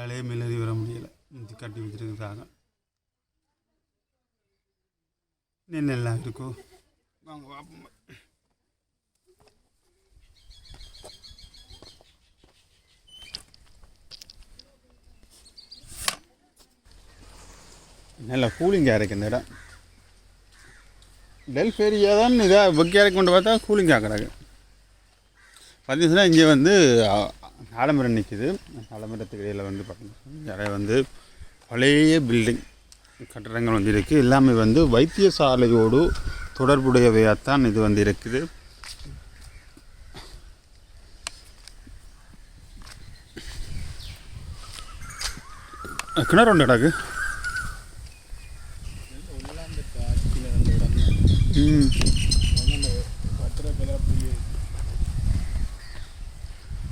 எங்களாலே மேலேறி வர முடியலை. இது கட்டி வச்சிருக்கிறதாக என்னெல்லாம் இருக்கும் வாங்க பார்ப்போம் நல்ல கூலிங்காக இருக்குது இந்த இடம். டெல்ஃப் ஏரியா தான் இதாக வெக்கையாக கொண்டு பார்த்தா கூலிங்காக கிடக்கு. பார்த்தீங்கன்னா இங்கே வந்து ஆலமரம் நிற்கிது ஆலமரத்துக்கு இடையில் வந்து பார்த்தீங்கன்னா நிறைய வந்து பழைய பில்டிங் கட்டடங்கள் வந்து இருக்குது எல்லாமே வந்து வைத்தியசாலையோடு தொடர்புடையவையாகத்தான் இது வந்து இருக்குது. கிணறு ஒன்று கிடக்கு.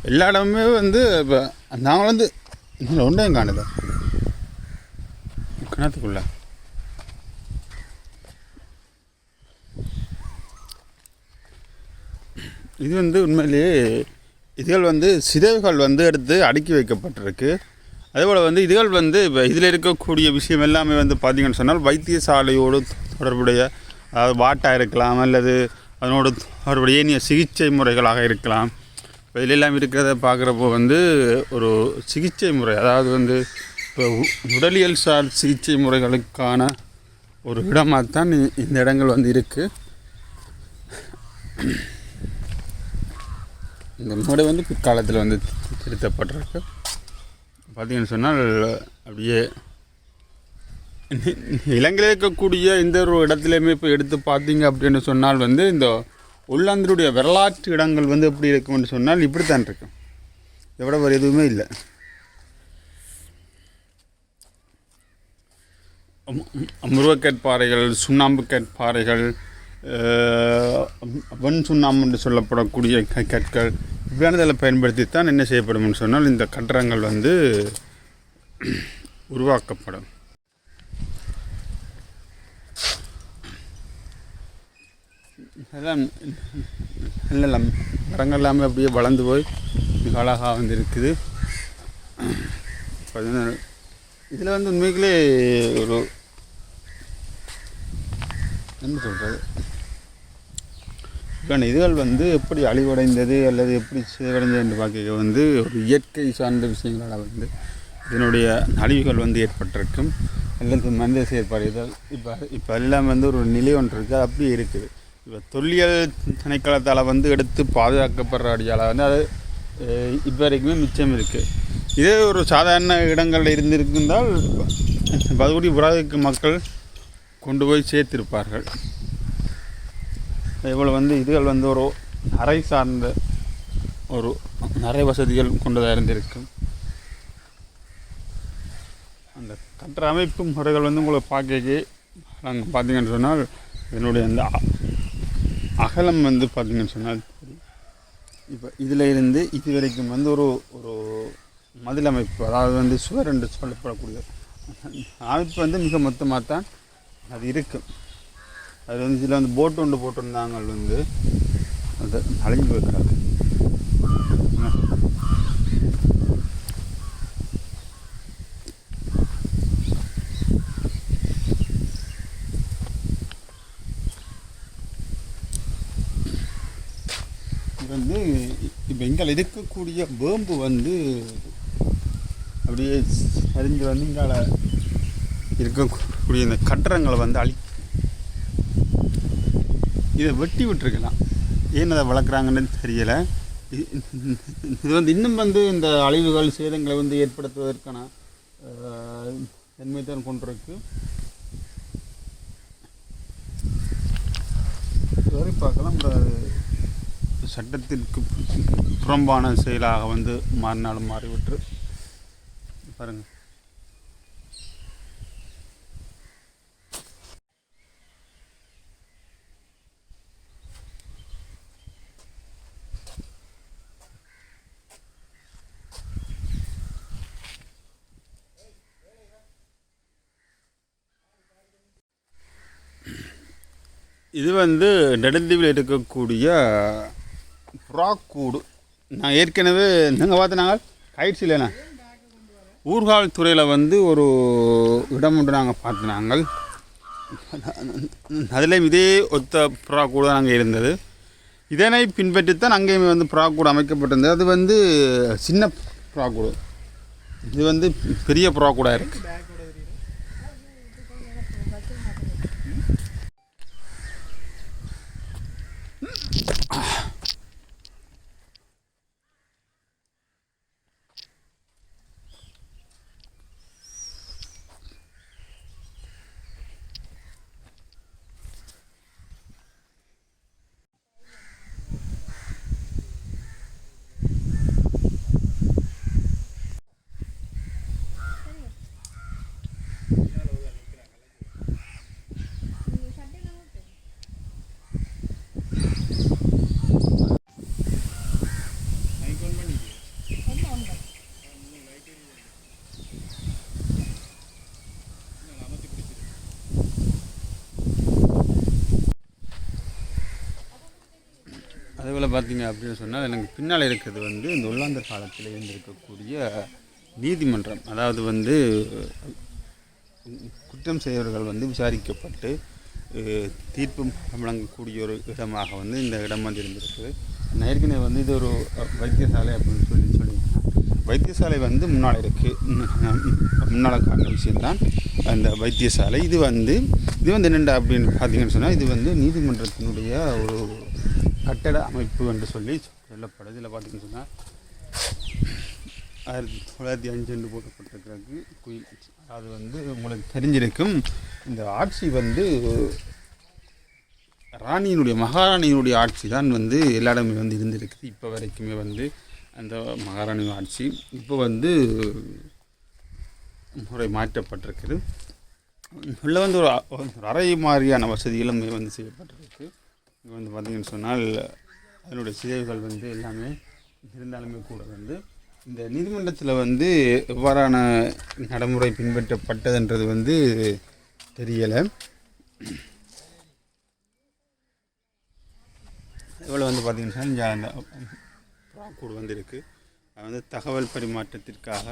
எல்லா இடமுமே வந்து இப்போ நாங்கள் வந்து இன்னும் ஒன்றையும் காணுது கிணத்துக்குள்ள. இது வந்து உண்மையிலேயே இதுகள் வந்து சிதைவுகள் வந்து எடுத்து அடுக்கி வைக்கப்பட்டிருக்கு. அதேபோல் வந்து இதுகள் வந்து இப்போ இதில் இருக்கக்கூடிய விஷயம் எல்லாமே வந்து பார்த்தீங்கன்னு சொன்னால் வைத்தியசாலையோடு தொடர்புடைய அதாவது வாட்டாக இருக்கலாம் அல்லது அதனோடு தொடர்புடைய ஏனைய சிகிச்சை முறைகளாக இருக்கலாம். இப்போ இதிலெல்லாம் இருக்கிறத பார்க்குறப்போ வந்து ஒரு சிகிச்சை முறை அதாவது வந்து இப்போ உடலியல் சார் சிகிச்சை முறைகளுக்கான ஒரு இடமாக தான் இந்த இடங்கள் வந்து இருக்குது இந்த முறை வந்து பிற்காலத்தில் வந்து திருத்தப்பட்டிருக்கு. பார்த்தீங்கன்னு சொன்னால் அப்படியே இலங்கையில் இருக்கக்கூடிய இந்த ஒரு இடத்துலையுமே இப்போ எடுத்து பார்த்தீங்க அப்படின்னு சொன்னால் வந்து இந்த உள்ளாந்தருடைய வரலாற்று இடங்கள் வந்து எப்படி இருக்கும்னு சொன்னால் இப்படித்தான் இருக்கும். எவ்வளோ வேறு எதுவுமே இல்லை. முருகக்கற்பாறைகள் சுண்ணாம்பு கற்பாறைகள் வெண் சுண்ணாம்பு என்று சொல்லப்படக்கூடிய க- கற்கள் இப்படியானதில் பயன்படுத்தித்தான் என்ன செய்யப்படும்னு சொன்னால் இந்த கட்டடங்கள் வந்து உருவாக்கப்படும். அதெல்லாம் நல்ல நல்ல மரங்கள் எல்லாமே அப்படியே வளர்ந்து போய் மிக அழகாக வந்து இருக்குது இதில் வந்து உண்மைகளே ஒரு என்ன சொல்கிறது இப்போ இதுகள் வந்து எப்படி அழிவடைந்தது அல்லது எப்படி சிதைவடைந்தது என்று பார்க்க வந்து ஒரு இயற்கை சார்ந்த விஷயங்களால் வந்து இதனுடைய அழிவுகள் வந்து ஏற்பட்டிருக்கும். அல்லது மனித செயற்பாடுகள் இப்போ இப்போ எல்லாம் வந்து ஒரு நிலை ஒன்று இருக்குது அப்படியே இருக்குது. இப்போ தொல்லியல் திணைக்களத்தால் வந்து எடுத்து பாதுகாக்கப்படுற அடியால் வந்து அது இப்போ வரைக்குமே மிச்சம் இருக்குது இதே ஒரு சாதாரண இடங்களில் இருந்திருந்தால் பதுகுடி புறாதிக்கு மக்கள் கொண்டு போய் சேர்த்திருப்பார்கள். அதேபோல் வந்து இதுகள் வந்து ஒரு அறை சார்ந்த ஒரு நிறைய வசதிகள் கொண்டதாக இருந்திருக்கும். அந்த கட்டுற அமைப்பு முறைகள் வந்து உங்களை பார்க்க நாங்கள் பார்த்தீங்கன்னு சொன்னால் என்னுடைய அந்த அகலம் வந்து பார்த்தீங்கன்னு சொன்னால் இப்போ இதில் இருந்து இது வரைக்கும் வந்து ஒரு ஒரு மதில் அமைப்பு அதாவது வந்து சுவர் என்று சொல்லப்படக்கூடிய அமைப்பு வந்து மிக மொத்தமாக தான் அது இருக்கும் அது வந்து இதில் வந்து போட்டு ஒன்று போட்டிருந்தாங்க வந்து அது அழிஞ்சு வைக்கிறாங்க இது வந்து இப்போ எங்கே இருக்கக்கூடிய வேம்பு வந்து அப்படியே அறிஞ்சு வந்து இங்கால இருக்கக்கூடிய இந்த கட்டடங்களை வந்து அழி இதை வெட்டி விட்டுருக்கலாம். ஏன் அதை வளர்க்குறாங்கன்னு தெரியலை. இது வந்து இன்னும் வந்து இந்த அழிவுகள் சேதங்களை வந்து ஏற்படுத்துவதற்கான அஹ், தன்மை தான் கொண்டிருக்கு. இதுவரை பார்க்கலாம். but சட்டத்திற்கு புறம்பான செயலாக வந்து மாறினாலும் மாறிவிட்டு பாருங்க. இது வந்து நெடுந்தீவில் இருக்கக்கூடிய புறாக்கூடு நான் ஏற்கனவே நீங்கள் பார்த்து நாங்கள் கைட்ஸ் இல்லைண்ணா. ஊர்கால் துறையில் வந்து ஒரு இடம் ஒன்று நாங்கள் பார்த்து நாங்கள் அதில் இதே ஒத்த புறா கூட அங்கே இருந்தது. இதனை பின்பற்றித்தான் அங்கேயுமே வந்து புறா கூட அமைக்கப்பட்டிருந்தது. அது வந்து சின்ன புறா கூடு. இது வந்து பெரிய புறா கூடாக இருக்குது பார்த்தீங்க அப்படின்னு சொன்னால் எனக்கு பின்னால் இருக்கிறது வந்து இந்த உள்ளாந்தர் காலத்தில் இருந்திருக்கக்கூடிய நீதிமன்றம். அதாவது வந்து குற்றம் செய்தவர்கள் வந்து விசாரிக்கப்பட்டு தீர்ப்பு வழங்கக்கூடிய ஒரு இடமாக வந்து இந்த இடம் வந்து இருந்திருக்கு ஏற்கனவே வந்து இது ஒரு வைத்தியசாலை அப்படின்னு சொல்லி சொல்லியிருக்கேன் வைத்தியசாலை வந்து முன்னால் இருக்குது முன்னால் காட்டின விஷயம்தான் அந்த வைத்தியசாலை. இது வந்து இது வந்து என்னென்ன அப்படின்னு பார்த்தீங்கன்னு சொன்னால் இது வந்து நீதிமன்றத்தினுடைய ஒரு கட்டட அமைப்பு என்று சொல்லி சொல்லப்படுது இதில் பார்த்தீங்கன்னு சொன்னால் ஆயிரத்தி தொள்ளாயிரத்தி அஞ்சு என்று போட்டப்பட்டிருக்கிறது குயில் அது வந்து உங்களுக்கு தெரிஞ்சிருக்கும். இந்த ஆட்சி வந்து ராணியினுடைய மகாராணியினுடைய ஆட்சி தான் வந்து எல்லா இடமே வந்து இருந்திருக்குது. இப்போ வரைக்குமே வந்து அந்த மகாராணி ஆட்சி இப்போ வந்து முறை மாற்றப்பட்டிருக்குது. உள்ள வந்து ஒரு அறை மாதிரியான வசதிகளும் வந்து செய்யப்பட்டிருக்கு. இங்கே வந்து பார்த்திங்கன்னு சொன்னால் அதனுடைய சிதைவுகள் வந்து எல்லாமே இருந்தாலுமே கூட வந்து இந்த நீதிமன்றத்தில் வந்து எவ்வாறான நடைமுறை பின்பற்றப்பட்டதுன்றது வந்து தெரியலை. இவ்வளோ வந்து பார்த்திங்கன்னு இங்கே அந்த ப்ராக்கூடு வந்து இருக்குது அது வந்து தகவல் பரிமாற்றத்திற்காக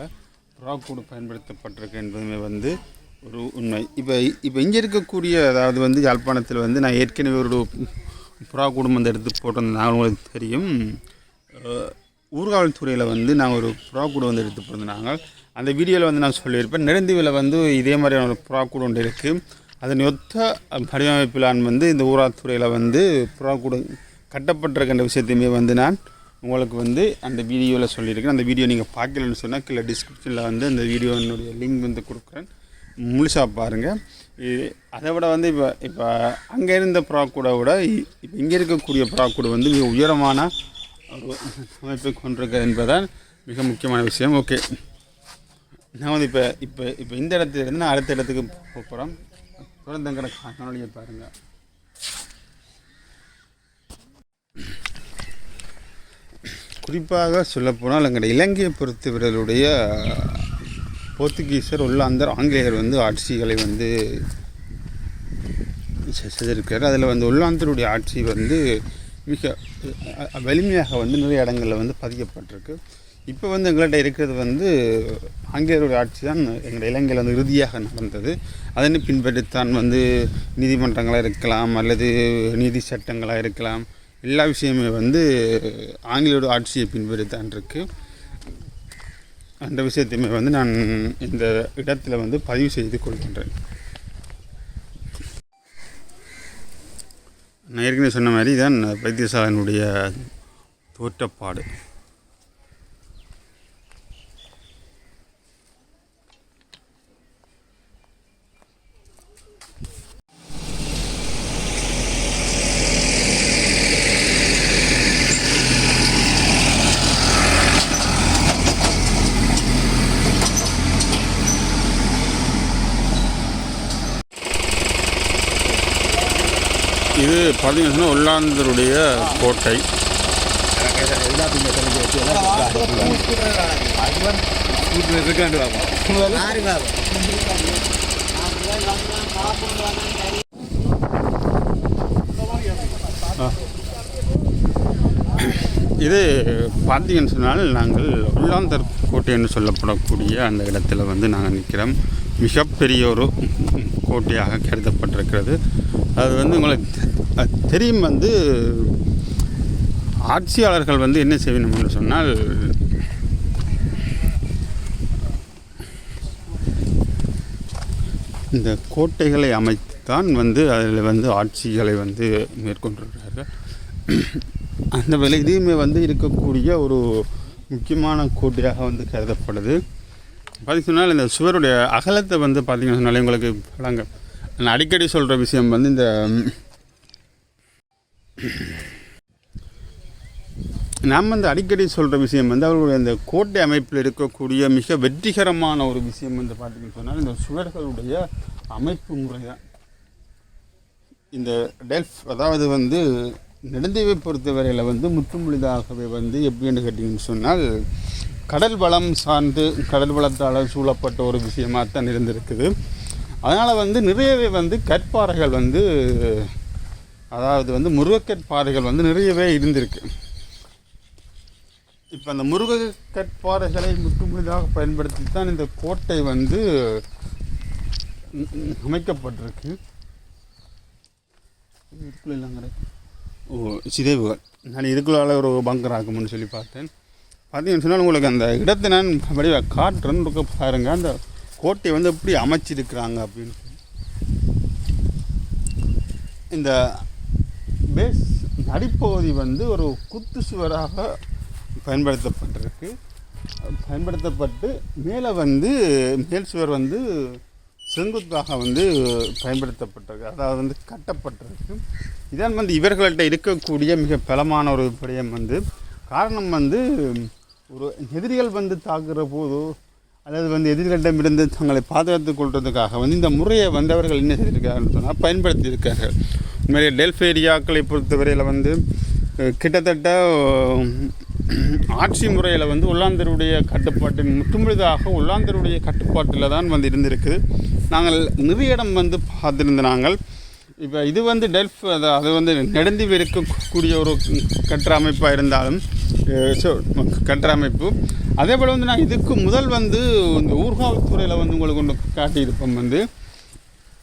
ப்ராக்கூடு பயன்படுத்தப்பட்டிருக்கு என்பதுமே வந்து ஒரு உண்மை. இப்போ இப்போ இங்கே இருக்கக்கூடிய அதாவது வந்து யாழ்ப்பாணத்தில் வந்து நான் ஏற்கனவே ஒரு புறா குடும்பம் வந்து எடுத்து போட்டிருந்தாங்க உங்களுக்கு தெரியும். ஊர்காவல்துறையில் வந்து நான் ஒரு புறா கூடு வந்து எடுத்து போட்டிருந்தாங்க அந்த வீடியோவில் வந்து நான் சொல்லியிருப்பேன். நெடுந்தீவில் வந்து இதே மாதிரியான ஒரு புறா கூடு ஒன்று இருக்குது அதன் ஒத்த வடிவமைப்பிலான் வந்து இந்த ஊராத்துறையில் வந்து புறா கூடு கட்டப்பட்டிருக்கின்ற விஷயத்தையுமே வந்து நான் உங்களுக்கு வந்து அந்த வீடியோவில் சொல்லியிருக்கேன். அந்த வீடியோ நீங்கள் பார்க்கலன்னு சொன்னால் கீழே டிஸ்கிரிப்ஷனில் வந்து அந்த வீடியோனுடைய லிங்க் வந்து கொடுக்குறேன். முழுசாக பாருங்கள் இது அதை விட வந்து இப்போ இப்போ அங்கே இருந்த ப்ராக்கூடை விட இ- இப்போ இங்கே இருக்கக்கூடிய ப்ராக்கூடு வந்து மிக உயரமான ஒரு அமைப்பை கொண்டிருக்கிறது என்பதுதான் மிக முக்கியமான விஷயம். ஓகே. நான் வந்து இப்போ இப்போ இப்போ இந்த இடத்துலேருந்து நான் அடுத்த இடத்துக்கு போக போகிறோம் தொடர்ந்துங்கிற காணொலியை பாருங்கள் குறிப்பாக சொல்லப்போனால் எங்களுடைய இலங்கையை பொறுத்தவர்களுடைய போர்த்துகீசர் உள்ளாந்தர் ஆங்கிலேயர் வந்து ஆட்சிகளை வந்து செ- அதில் வந்து உள்ளாந்தருடைய ஆட்சி வந்து மிக வலிமையாக வந்து நிறைய இடங்களில் வந்து பதிக்கப்பட்டிருக்கு. இப்போ வந்து எங்கள்கிட்ட இருக்கிறது வந்து ஆங்கிலேயருடைய ஆட்சி தான் எங்கள் இலங்கையில் வந்து இறுதியாக நடந்தது. அதனை பின்பற்றித்தான் வந்து நீதிமன்றங்களாக இருக்கலாம் அல்லது நீதி சட்டங்களாக இருக்கலாம். எல்லா விஷயமே வந்து ஆங்கிலேயோட ஆட்சியை பின்பற்றித்தான் இருக்குது அந்த விஷயத்தையுமே வந்து நான் இந்த இடத்துல வந்து பதிவு செய்து கொள்கின்றேன். நான் ஏற்கனவே சொன்ன மாதிரி தான் வைத்தியசாலனுடைய தோற்றப்பாடு. இது பார்த்தீங்கன்னா உள்ளாந்தருடைய கோட்டை. இது பார்த்தீங்கன்னு சொன்னால் நாங்கள் உள்ளாந்தர் கோட்டை என்று சொல்லப்படக்கூடிய அந்த இடத்துல வந்து நாங்கள் நிற்கிறோம். மிகப்பெரிய ஒரு கோட்டையாக கருதப்பட்டிருக்கிறது. அது வந்து உங்களுக்கு தெரியும் வந்து ஆட்சியாளர்கள் வந்து என்ன செய்யணும் என்று சொன்னால் இந்த கோட்டைகளை அமைத்துத்தான் வந்து அதில் வந்து ஆட்சிகளை வந்து மேற்கொண்டிருக்கிறார்கள். அந்த வேலை இதையுமே வந்து இருக்கக்கூடிய ஒரு முக்கியமான கோட்டையாக வந்து கருதப்படுது. பார்த்திங்க சொன்னால் இந்த சுவருடைய அகலத்தை வந்து பார்த்திங்கன்னு சொன்னாலே உங்களுக்கு வழங்க நான் அடிக்கடி சொல்கிற விஷயம் வந்து இந்த நாம் வந்து அடிக்கடி சொல்கிற விஷயம் வந்து அவர்களுடைய இந்த கோட்டை அமைப்பில் இருக்கக்கூடிய மிக வெற்றிகரமான ஒரு விஷயம் வந்து பார்த்தீங்கன்னு சொன்னால் இந்த சுவர்களுடைய அமைப்பு முறை தான் இந்த டெல்ஃப் அதாவது வந்து நெடுந்தீவை பொறுத்தவரையில் வந்து முற்றுமுழுதாகவே வந்து எப்படின்னு கேட்டிங்கன்னு சொன்னால் கடல் வளம் சார்ந்து கடல் வளத்தால் சூழப்பட்ட ஒரு விஷயமாக தான் இருந்திருக்குது. அதனால் வந்து நிறையவே வந்து கற்பாறைகள் வந்து அதாவது வந்து முருகக்கற்பாறைகள் வந்து நிறையவே இருந்திருக்கு. இப்போ அந்த முருகக்கற்பாறைகளை முற்றுமுழுதாக பயன்படுத்தி தான் இந்த கோட்டை வந்து அமைக்கப்பட்டிருக்கு. இதுக்குள்ள. ஓ சிதைவுகள் நான் இதுக்குள்ளால ஒரு பங்கர் ஆகும்னு சொல்லி பார்த்தேன். பார்த்தீங்கன்னு சொன்னால் உங்களுக்கு அந்த இடத்தை நான் வடிவ காட்டுறேன்னு இருக்க பாருங்க. அந்த கோட்டை வந்து எப்படி அமைச்சிருக்கிறாங்க அப்படின்னு இந்த பேஸ் நடிப்பகுதி வந்து ஒரு குத்து சுவராக பயன்படுத்தப்பட்டிருக்கு. பயன்படுத்தப்பட்டு மேலே வந்து மேல் சுவர் வந்து செங்குத்தாக வந்து பயன்படுத்தப்பட்டிருக்கு. அதாவது வந்து கட்டப்பட்டிருக்கு. இதான் வந்து இவர்கள்ட்ட இருக்கக்கூடிய மிக பலமான ஒரு விடயம் வந்து. காரணம் வந்து ஒரு எதிரிகள் வந்து தாக்குற போதோ அல்லது வந்து எதிரிகளிடமிருந்து தங்களை பாதுகாத்துக் கொள்வதற்காக வந்து இந்த முறையை வந்தவர்கள் என்ன செய்திருக்கார்கள் சொன்னால் பயன்படுத்தி இருக்கார்கள் உண்மையிலே டெல்ஃப் ஏரியாக்களை பொறுத்தவரையில் வந்து கிட்டத்தட்ட ஆட்சி முறையில் வந்து உள்ளாந்தருடைய கட்டுப்பாட்டின் முற்றுமுழுதாக உள்ளாந்தருடைய கட்டுப்பாட்டில் தான் வந்து இருந்திருக்குது நாங்கள் நிறைய இடம் வந்து பார்த்திருந்த நாங்கள் இப்போ இது வந்து டெல்ஃப் அது அது வந்து நடந்து இருக்கக்கூடிய ஒரு கட்டுற அமைப்பாக இருந்தாலும் அஹ், கட்டுற அமைப்பு. அதே போல் வந்து நான் இதுக்கு முதல் வந்து இந்த ஊர்காவல்துறையில் வந்து உங்களுக்கு ஒன்று காட்டியிருப்போம் வந்து.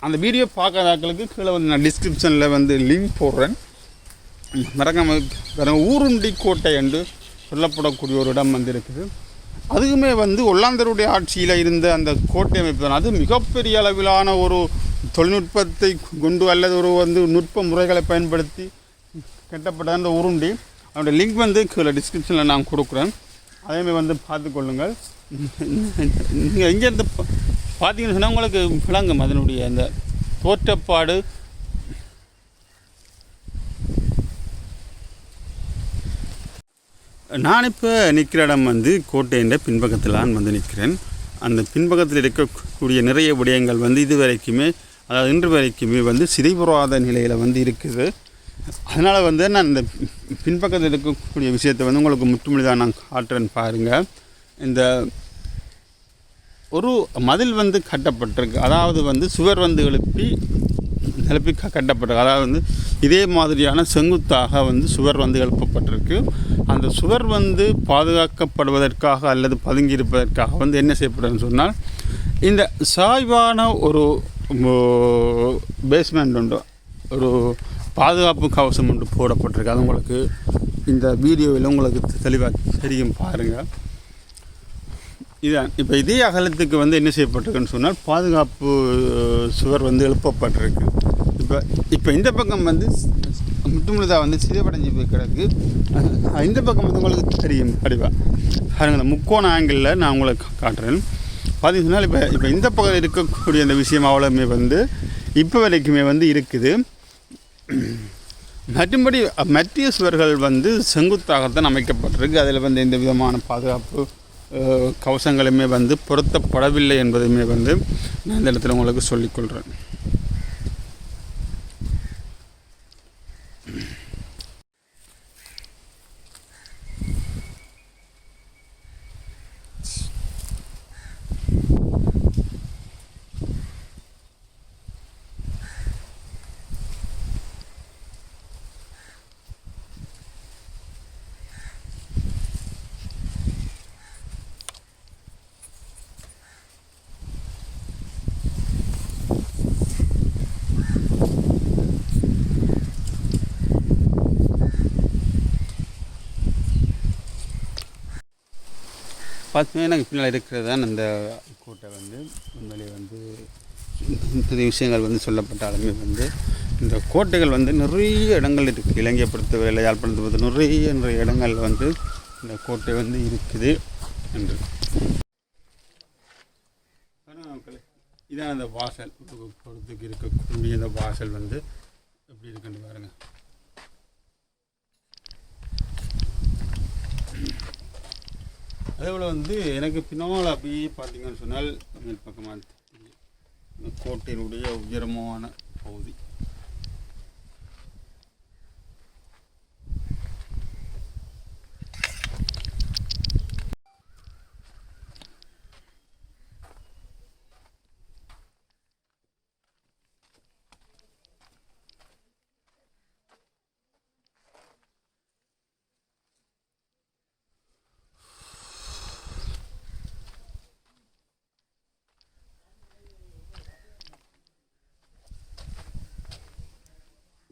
அந்த வீடியோ பார்க்காதாக்களுக்கு கீழே வந்து நான் டிஸ்கிரிப்ஷனில் வந்து லிங்க் போடுறேன். மறக்காம பாருங்க, ஊருண்டி கோட்டை என்று சொல்லப்படக்கூடிய ஒரு இடம் வந்து இருக்குது. அதுவுமே வந்து ஒல்லாந்தருடைய ஆட்சியில் இருந்த அந்த கோட்டை அமைப்பு தான். அது மிகப்பெரிய அளவிலான ஒரு தொழில்நுட்பத்தை கொண்டு அல்லது ஒரு வந்து நுட்ப முறைகளை பயன்படுத்தி கட்டப்பட்ட அந்த உருண்டி அதோடய லிங்க் வந்து கீழே டிஸ்கிரிப்ஷனில் நான் கொடுக்குறேன். அதேமாதிரி வந்து பார்த்துக்கொள்ளுங்கள் நீங்கள் எங்கேருந்து பா- பார்த்தீங்கன்னு சொன்னால் உங்களுக்கு விளங்கும் அதனுடைய அந்த தோற்றப்பாடு. நான் இப்போ நிற்கிற இடம் வந்து கோட்டையின் நான் வந்து நிற்கிறேன். அந்த பின்பக்கத்தில் இருக்கக்கூடிய நிறைய விடயங்கள் வந்து இதுவரைக்குமே அதாவது இன்று வரைக்குமே வந்து சிதைபுறாத நிலையில் வந்து இருக்குது. அதனால் வந்து நான் இந்த பின்பக்கத்தில் இருக்கக்கூடிய விஷயத்தை வந்து உங்களுக்கு முற்றுமுழுதாக நான் காட்டுறேன் பாருங்கள் இந்த ஒரு மதில் வந்து கட்டப்பட்டிருக்கு. அதாவது வந்து சுவர் வந்து எழுப்பி எழுப்பி க- கட்டப்பட்டிருக்கு. அதாவது வந்து இதே மாதிரியான செங்குத்தாக வந்து சுவர் வந்து எழுப்பப்பட்டிருக்கு. அந்த சுவர் வந்து பாதுகாக்கப்படுவதற்காக அல்லது பதுங்கியிருப்பதற்காக வந்து என்ன செய்யப்படுதுன்னு சொன்னால் இந்த சாய்வான ஒரு பேஸ்மெண்ட் உண்டு. ஒரு பாதுகாப்பு கவசம் ஒன்று போடப்பட்டிருக்கு. அது உங்களுக்கு இந்த வீடியோவில் உங்களுக்கு தெளிவாக தெரியும் பாருங்கள் இதான். இப்போ இதே அகலத்துக்கு வந்து என்ன செய்யப்பட்டிருக்குன்னு சொன்னால் பாதுகாப்பு சுவர் வந்து எழுப்பப்பட்டிருக்கு. இப்போ இப்போ இந்த பக்கம் வந்து முட்டுமுழுதாக வந்து சிதைவடைஞ்சு போய் கிடக்கு. இந்த பக்கம் வந்து உங்களுக்கு தெரியும் படிவா. பாருங்க முக்கோண ஆங்கிளில் நான் உங்களுக்கு காட்டுறேன். பார்த்தீங்கன்னா இப்போ இப்போ இந்த பக்கம் இருக்கக்கூடிய அந்த விஷயம் அவ்வளோமே வந்து இப்போ வரைக்குமே வந்து இருக்குது. மற்றும்படி மத்திய சுவர்கள் வந்து செங்குத்தாகத்தான் அமைக்கப்பட்டிருக்கு. அதில் வந்து எந்த விதமான பாதுகாப்பு கவசங்களுமே வந்து பொருத்தப்படவில்லை என்பதுமே வந்து நான் இந்த இடத்துல உங்களுக்கு சொல்லிக்கொள்கிறேன் பார்த்தீங்கன்னா எனக்கு பின்னால் இருக்கிறது தான் அந்த கோட்டை வந்து. உண்மையிலே வந்து புதிய விஷயங்கள் வந்து சொல்லப்பட்டாலுமே வந்து இந்த கோட்டைகள் வந்து நிறைய இடங்கள் இருக்குது இலங்கையை பொறுத்தவரையில் யாழ்ப்பாணத்தை பொறுத்த நிறைய நிறைய இடங்கள் வந்து இந்த கோட்டை வந்து இருக்குது என்று. இதான் அந்த வாசல். பொறுத்துக்கு இருக்கக்கூடிய இந்த வாசல் வந்து எப்படி இருக்குன்னு பாருங்கள் அதே போல் வந்து எனக்கு பின்னால் அப்படியே பார்த்தீங்கன்னு சொன்னால் மேல் பக்கமாக கோட்டையினுடைய உயரமான பகுதி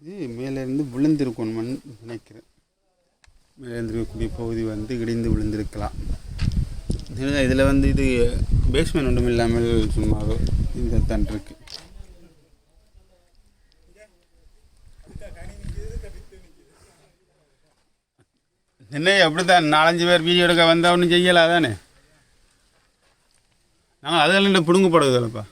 இது வந்து விழுந்திருக்கணும்னு நினைக்கிறேன். மேலே பகுதி வந்து இடிந்து விழுந்திருக்கலாம். இதில் வந்து இது பேஸ்மெண்ட் ஒன்றும் இல்லாமல் சும்மா இந்த தான் இருக்கு. என்ன அப்படிதான் நாலஞ்சு பேர் வீடியோ எடுக்க வந்தால் ஒன்றும் செய்யலை அதானே நாங்கள் அதில் பிடுங்கப்படுவதில்லப்பா.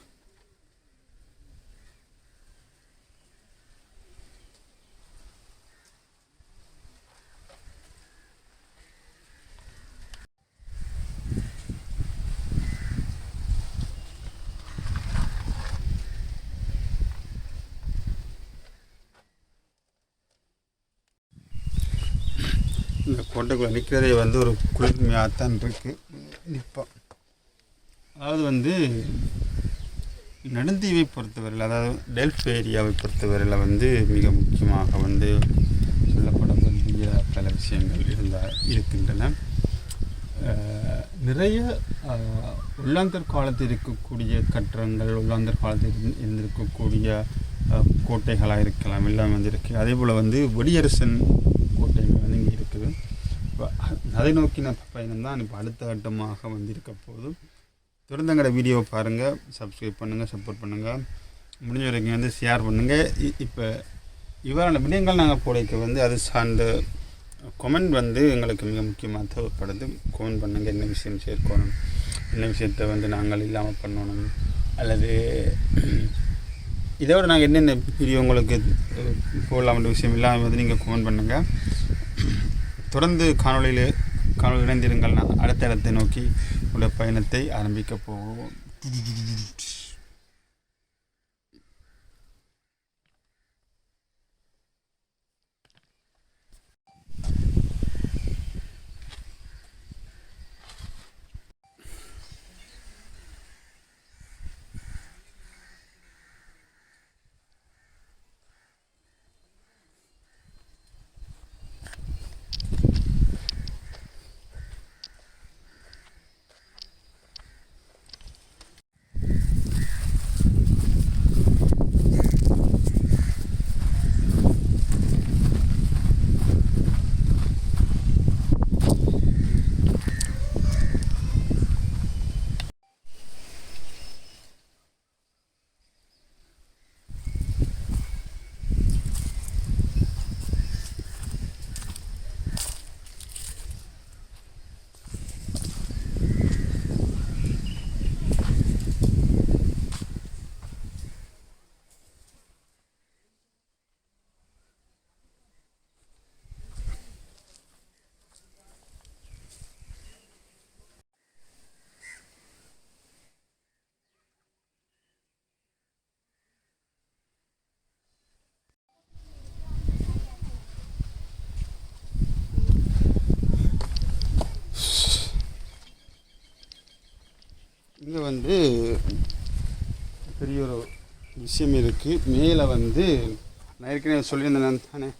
இந்த கோட்டைக்குள்ளே நிற்கிறதே வந்து ஒரு குளிர்மையாகத்தான் இருக்குது நிற்போம் அதாவது வந்து நடுந்தீவை பொறுத்தவரையில் அதாவது டெல்ஃப் ஏரியாவை பொறுத்தவரையில் வந்து மிக முக்கியமாக வந்து சொல்லப்பட வேண்டிய பல விஷயங்கள் இருந்தால் இருக்கின்றன. நிறைய உள்ளாந்தர் காலத்தில் இருக்கக்கூடிய கட்டடங்கள் உள்ளாந்தர் காலத்தில் இருந்திருக்கக்கூடிய கோட்டைகளாக இருக்கலாம் எல்லாம் வந்து இருக்குது அதே போல் வந்து வெடியரசன் கோட்டைகள் வந்து இப்போ அதை நோக்கின பயணம் தான் இப்போ அடுத்த கட்டமாக வந்திருக்க போதும். தொடர்ந்து எங்களோட வீடியோவை பாருங்கள் சப்ஸ்கிரைப் பண்ணுங்கள் சப்போர்ட் பண்ணுங்கள் முடிஞ்ச வரைக்கும் வந்து ஷேர் பண்ணுங்கள் இப்போ இவ்வாறான விடயங்கள் நாங்கள் போடைக்க வந்து அது சார்ந்த கொமெண்ட் வந்து எங்களுக்கு மிக முக்கியமாக தேவைப்படுது. கொமெண்ட் பண்ணுங்கள் என்ன விஷயம் சேர்க்கணும் என்ன விஷயத்தை வந்து நாங்கள் இல்லாமல் பண்ணணும் அல்லது இதோட நாங்கள் என்னென்ன வீடியோ உங்களுக்கு போடலாம்ன்ற விஷயம் இல்லாமல் வந்து நீங்கள் கொமெண்ட் பண்ணுங்கள் தொடர்ந்து காணொளியில் காணொலி இணைந்திருங்கள். நான் அடுத்த இடத்தை நோக்கி உள்ள பயணத்தை ஆரம்பிக்கப் போவோம் இங்கே வந்து பெரிய ஒரு விஷயம் இருக்குது மேலே வந்து நான் ஏற்கனவே சொல்லியிருந்தேன் தானே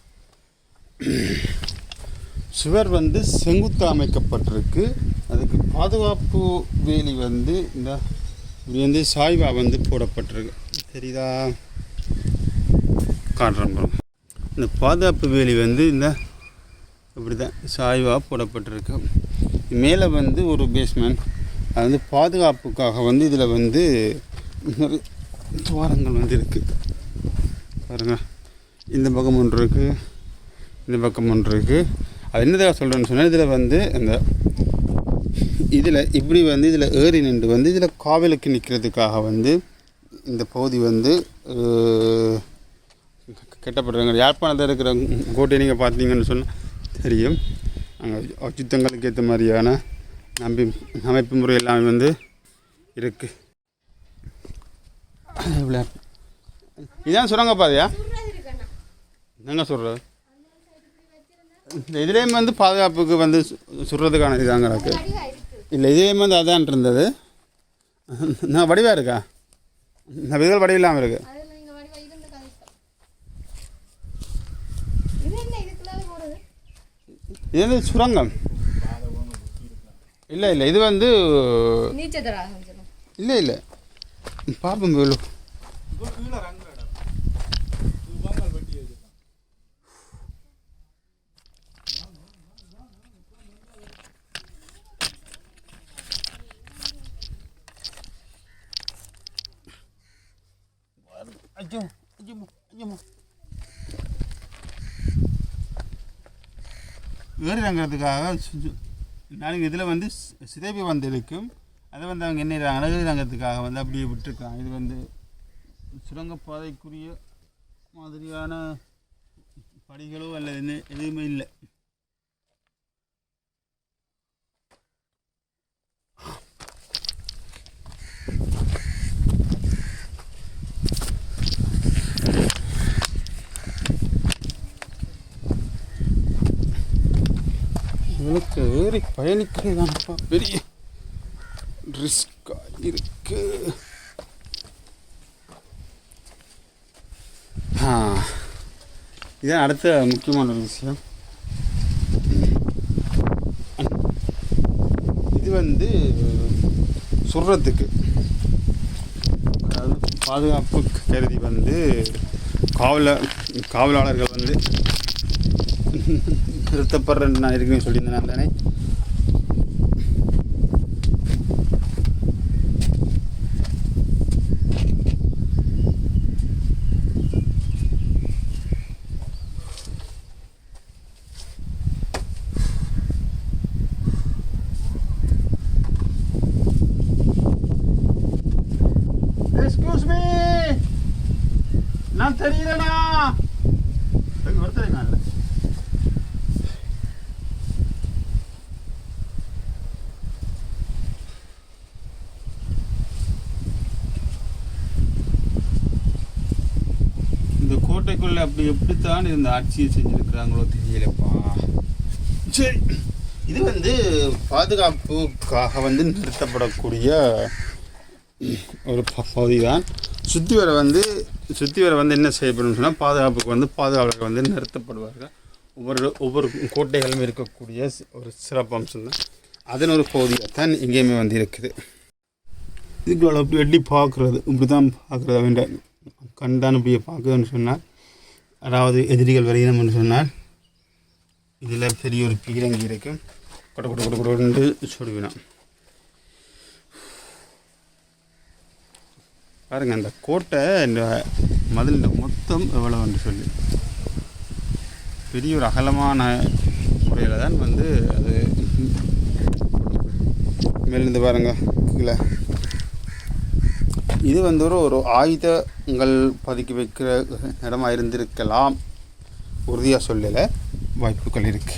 சுவர் வந்து செங்குத்து அமைக்கப்பட்டிருக்கு. அதுக்கு பாதுகாப்பு வேலி வந்து இந்த இப்படி வந்து சாய்வா வந்து போடப்பட்டிருக்கு. தெரியுதா? காட்டுறேன் இந்த பாதுகாப்பு வேலி வந்து இந்த இப்படி தான் சாய்வாக போடப்பட்டிருக்கு. மேலே வந்து ஒரு பேஸ்மெண்ட் அது வந்து பாதுகாப்புக்காக வந்து இதில் வந்து துவாரங்கள் வந்து இருக்குது பாருங்க. இந்த பக்கம் ஒன்று இருக்குது இந்த பக்கம் ஒன்று இருக்குது அது என்னதாக சொல்கிறேன்னு சொன்னால் இதில் வந்து அந்த இதில் இப்படி வந்து இதில் ஏறி நின்று வந்து இதில் காவலுக்கு நிற்கிறதுக்காக வந்து இந்த பகுதி வந்து கெட்டப்படுறாங்க யாழ்ப்பாணத்தில் இருக்கிற கோட்டை நீங்கள் பார்த்தீங்கன்னு சொன்னால் தெரியும். அங்கே அச்சுத்தங்களுக்கு ஏற்ற மாதிரியான நம்பி அமைப்பு முறை எல்லாமே வந்து இருக்குது இதான் சுரங்க பாதியா? என்னங்க சொல்கிறது இந்த இதுலேயும் வந்து பாதுகாப்புக்கு வந்து சுடுறதுக்கான இதாங்க எனக்கு இல்லை இதுலேயும் வந்து அதான் இருந்தது. நான் வடிவாக இருக்கா? இந்த விதிகள் வடிவில்லாமல் இருக்கு. இது இது வந்து சுரங்கம். இல்லை இல்லை இது வந்து இல்லை இல்லை. பார்ப்போம் வேலு. ஐயோ ஐயோ ஐயோ ஏறுறங்கிறதுக்காக நாளைக்கு இதில் வந்து சி- சிதைவு அதை வந்து அவங்க என்ன அழகுறங்கிறதுக்காக வந்து அப்படியே விட்டுருக்காங்க. இது வந்து சுரங்கப்பாதைக்குரிய மாதிரியான படிகளோ அல்லது என்ன எதுவுமே இல்லை. முழுக்க ஏறி பயணிக்கிறதானப்பா பெரிய ரிஸ்காக இருக்கு இதான் அடுத்த முக்கியமான ஒரு விஷயம். இது வந்து சுடுறதுக்கு. அதாவது பாதுகாப்பு கருதி வந்து காவல காவலாளர்கள் வந்து நிறுத்தப்படுறேன் நான் இருக்குன்னு சொல்லியிருந்தேன் நான் தானே எக்ஸ்கியூஸ் மீ நான் தெரியலண்ணா ஒருத்தர் இல்லை இந்த கோட்டைக்குள்ள அப்படி எப்படித்தான் இந்த ஆட்சியை செஞ்சிருக்கிறாங்களோ தெரியலப்பா. சரி இது வந்து பாதுகாப்புக்காக வந்து நிறுத்தப்படக்கூடிய ஒரு ப- பகுதி தான் சுற்றி வர வந்து சுற்றி வர வந்து என்ன செய்யப்படும் சொன்னால் பாதுகாப்புக்கு வந்து பாதுகாவலர்கள் வந்து நிறுத்தப்படுவார்கள். ஒவ்வொரு ஒவ்வொரு கோட்டைகளும் இருக்கக்கூடிய ஒரு சிறப்பம்சம் தான். அதன் ஒரு பகுதியாக தான் இங்கேயுமே வந்து இருக்குது. இதுக்குள்ள அப்படி எட்டி பார்க்குறது இப்படி தான் பார்க்குறது அவன் கண்டான் இப்படியே பார்க்குதுன்னு சொன்னால் அதாவது எதிரிகள் வரையினம்னு சொன்னால் இதில் பெரிய ஒரு பீரங்கி இருக்கும். கொட கொட கொட கொடன்னு சுடுவினான் பாருங்கள் அந்த கோட்டை இந்த மதில் மொத்தம் எவ்வளோன்னு சொல்லி. பெரிய ஒரு அகலமான முறையில் தான் வந்து அது மேலிருந்து பாருங்கள் கீழே. இது வந்து ஒரு ஒரு ஆயுதங்கள் பதுக்கி வைக்கிற இடமா இருந்திருக்கலாம் உறுதியாக சொல்லலை. வாய்ப்புகள் இருக்கு.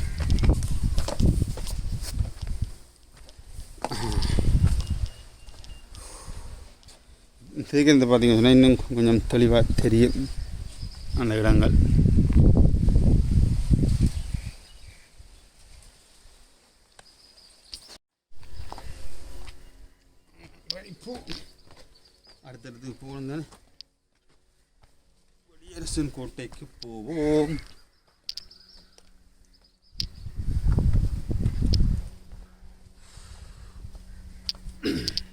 சீக்கிரத்தை பார்த்தீங்கன்னா இன்னும் கொஞ்சம் தெளிவாக தெரியும் அந்த இடங்கள். അങ്ങനെ കോട്ടേക്ക് പോവും Mm-hmm.